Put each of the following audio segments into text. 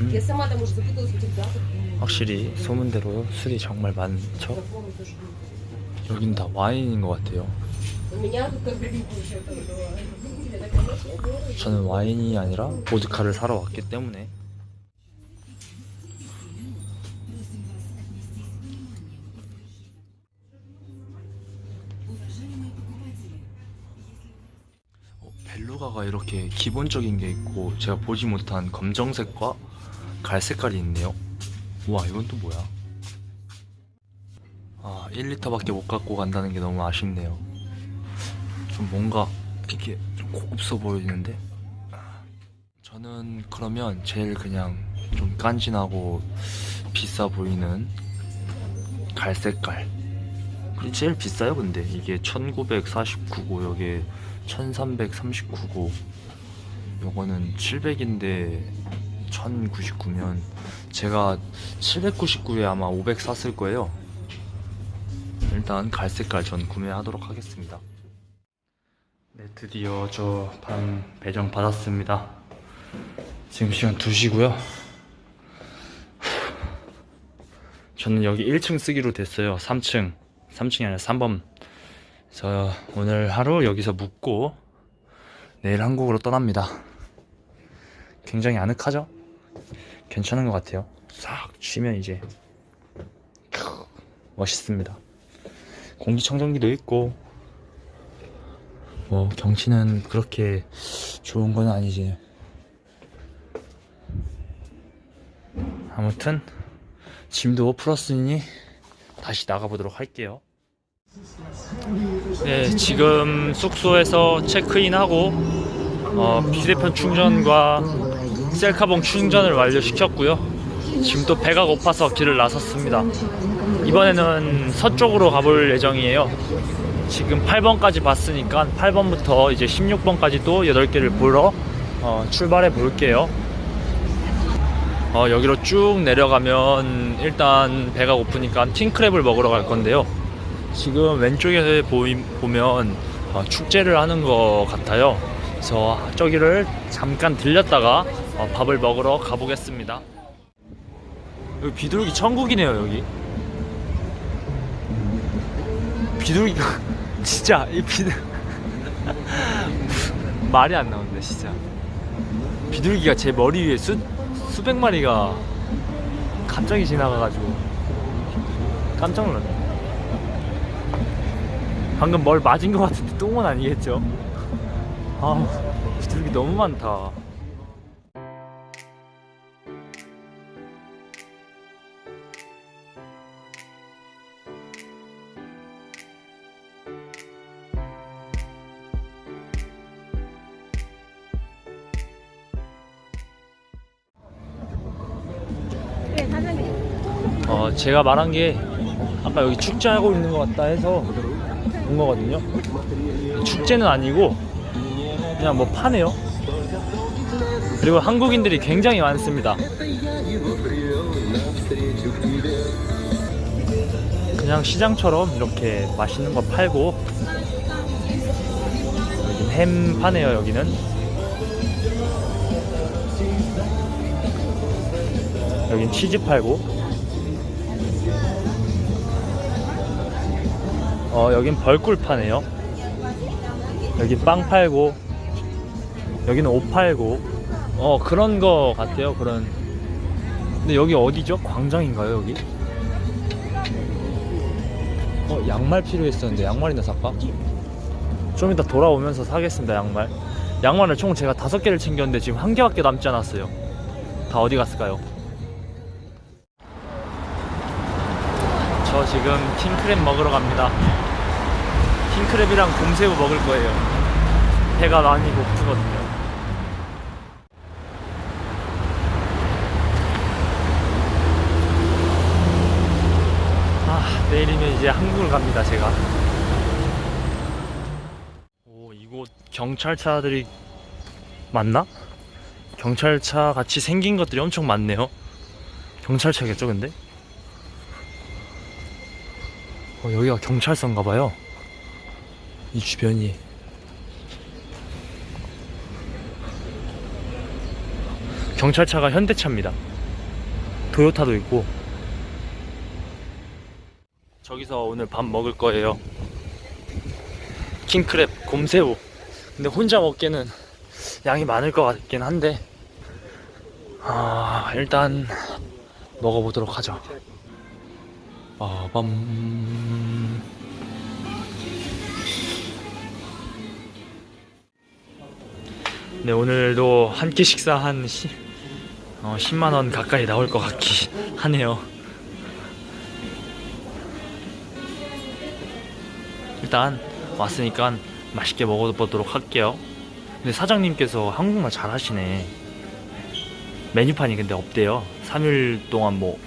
음. 확실히 소문대로 술이 정말 많죠? 여긴 다 와인인 것 같아요. 저는 와인이 아니라 보드카를 사러 왔기 때문에 어, 벨루가가 이렇게 기본적인 게 있고 제가 보지 못한 검정색과 갈색깔이 있네요. 우와 이건 또 뭐야? 아 1리터밖에 못 갖고 간다는 게 너무 아쉽네요. 좀 뭔가 이렇게 좀 고급서 보이는데? 저는 그러면 제일 그냥 좀 깐진하고 비싸 보이는 갈색깔. 그게 제일 비싸요 근데? 이게 1949고 여기 1339고. 요거는 700인데 1099면 제가 799에 아마 500 샀을 거예요. 일단 갈색깔 전 구매하도록 하겠습니다. 네 드디어 저밤 배정 받았습니다. 지금 시간 2시고요. 저는 여기 1층 쓰기로 됐어요. 3층. 3층이 아니라 3번 그래서 오늘 하루 여기서 묵고 내일 한국으로 떠납니다. 굉장히 아늑하죠? 괜찮은 것 같아요. 싹 쉬면 이제 크, 멋있습니다. 공기청정기도 있고 뭐 경치는 그렇게 좋은 건 아니지. 아무튼 짐도 풀었으니 다시 나가보도록 할게요. 네 지금 숙소에서 체크인하고 어, 휴대폰 충전과 셀카봉 충전을 완료시켰고요 지금 또 배가 고파서 길을 나섰습니다 이번에는 서쪽으로 가볼 예정이에요 지금 8번까지 봤으니까 8번부터 이제 16번까지 또 8개를 보러 어, 출발해 볼게요 어, 여기로 쭉 내려가면 일단 배가 고프니까 팅크랩을 먹으러 갈 건데요. 지금 왼쪽에 보이, 보면 어, 축제를 하는 것 같아요. 그래서 저기를 잠깐 들렸다가 어, 밥을 먹으러 가보겠습니다. 여기 비둘기 천국이네요, 여기. 비둘기가 진짜 이 비둘 말이 안 나오는데 진짜. 비둘기가 제 머리 위에 수, 수백 마리가 갑자기 지나가가지고 깜짝 놀랐네. 방금 뭘 맞은 것 같은데 똥은 아니겠죠? 아, 비둘기 너무 많다. 어, 제가 말한 게 아까 여기 축제하고 있는 것 같다 해서 온 거거든요. 축제는 아니고 그냥 뭐 파네요. 그리고 한국인들이 굉장히 많습니다. 그냥 시장처럼 이렇게 맛있는 거 팔고 여기 햄 파네요 여기는 여긴 치즈 팔고 어 여긴 벌꿀 파네요 여긴 빵 팔고 여기는 옷 팔고 어 그런 거 같아요 그런 근데 여기 어디죠? 광장인가요 여기? 어 양말 필요했었는데 양말이나 살까? 좀 이따 돌아오면서 사겠습니다 양말 양말을 총 제가 다섯 개를 챙겼는데 지금 한 개밖에 남지 않았어요 다 어디 갔을까요? 저 지금 킹크랩 먹으러 갑니다. 킹크랩이랑 곰새우 먹을 거예요. 배가 많이 고프거든요. 아 내일이면 이제 한국을 갑니다 제가. 오 이곳 경찰차들이 맞나? 경찰차 같이 생긴 것들이 엄청 많네요. 경찰차겠죠 근데? 어, 여기가 경찰서인가 봐요. 이 주변이. 경찰차가 현대차입니다. 토요타도 있고. 저기서 오늘 밥 먹을 거예요. 킹크랩 곰새우. 근데 혼자 먹기에는 양이 많을 것 같긴 한데. 아 일단 먹어보도록 하죠 빠밤. 네 오늘도 한 끼 식사 한 시, 어, 10만 원 가까이 나올 것 같기 하네요. 일단 왔으니까 맛있게 먹어보도록 할게요. 근데 사장님께서 한국말 잘하시네. 메뉴판이 근데 없대요. 3일 동안 뭐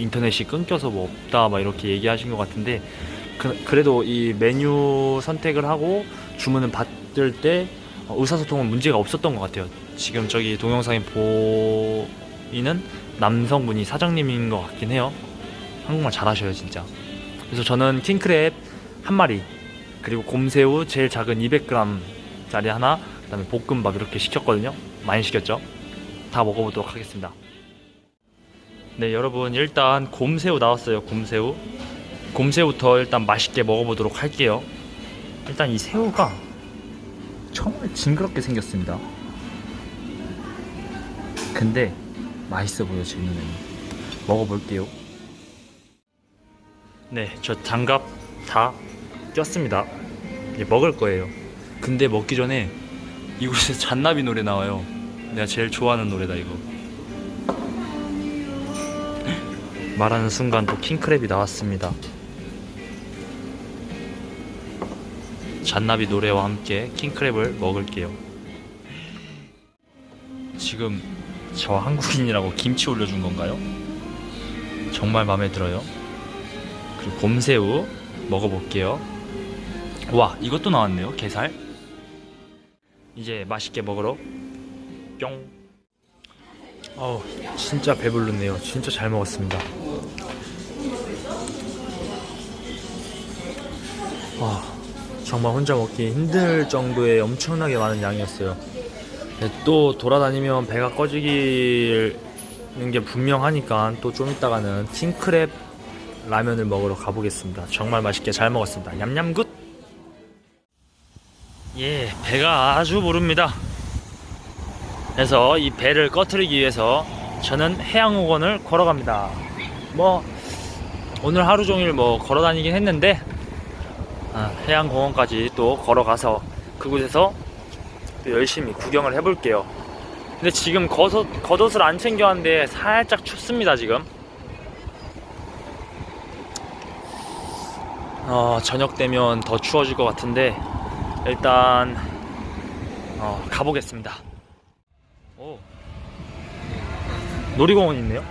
인터넷이 끊겨서 뭐 없다 막 이렇게 얘기하신 것 같은데 그, 그래도 이 메뉴 선택을 하고 주문을 받을 때 어, 의사소통은 문제가 없었던 것 같아요. 지금 저기 동영상에 보이는 남성분이 사장님인 것 같긴 해요. 한국말 잘하셔요 진짜. 그래서 저는 킹크랩 한 마리 그리고 곰새우 제일 작은 200g 짜리 하나 그다음에 볶음밥 이렇게 시켰거든요. 많이 시켰죠? 다 먹어보도록 하겠습니다 네 여러분 일단 곰새우 나왔어요 곰새우. 곰새우부터 일단 맛있게 먹어보도록 할게요. 일단 이 새우가 정말 징그럽게 생겼습니다. 근데 맛있어 보여 제 눈에는. 먹어볼게요. 네저 장갑 다 꼈습니다. 이제 먹을 거예요. 근데 먹기 전에 이곳에 잔나비 노래 나와요. 내가 제일 좋아하는 노래다 이거 말하는 순간 또 킹크랩이 나왔습니다. 잔나비 노래와 함께 킹크랩을 먹을게요. 지금 저 한국인이라고 김치 올려준 건가요? 정말 마음에 들어요. 그리고 곰새우 먹어볼게요. 와 이것도 나왔네요 게살. 이제 맛있게 먹으러 뿅. 어우 진짜 배불렀네요. 진짜 잘 먹었습니다 와 정말 혼자 먹기 힘들 정도의 엄청나게 많은 양이었어요 네, 또 돌아다니면 배가 꺼지는 게 분명하니까 또좀 이따가는 킹크랩 라면을 먹으러 가보겠습니다 정말 맛있게 잘 먹었습니다 냠냠 굿 예, 배가 아주 부릅니다. 그래서 이 배를 꺼트리기 위해서 저는 해양공원을 걸어갑니다. 뭐 오늘 하루 종일 뭐 걸어 다니긴 했는데 아, 해양공원까지 또 걸어가서 그곳에서 또 열심히 구경을 해볼게요. 근데 지금 겉옷, 겉옷을 안 챙겨왔는데 살짝 춥습니다 지금. 어, 저녁 되면 더 추워질 것 같은데 일단 어, 가보겠습니다. 오. 놀이공원 있네요.